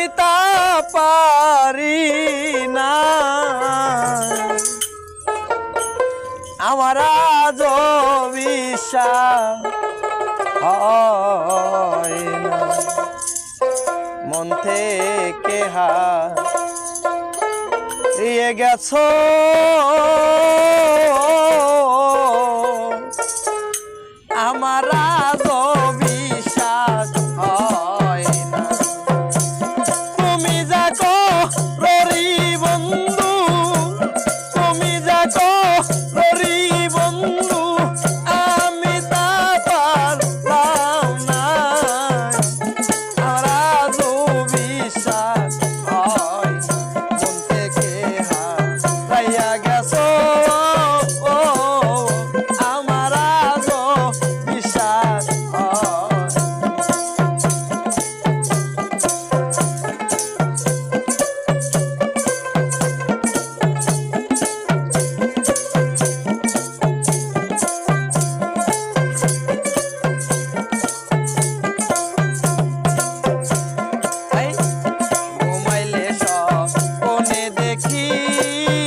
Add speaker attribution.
Speaker 1: আমি তা পারি না। আমার আজ বিশ্বাস হয় না। মন থেকে হারিয়ে গেছো। Hari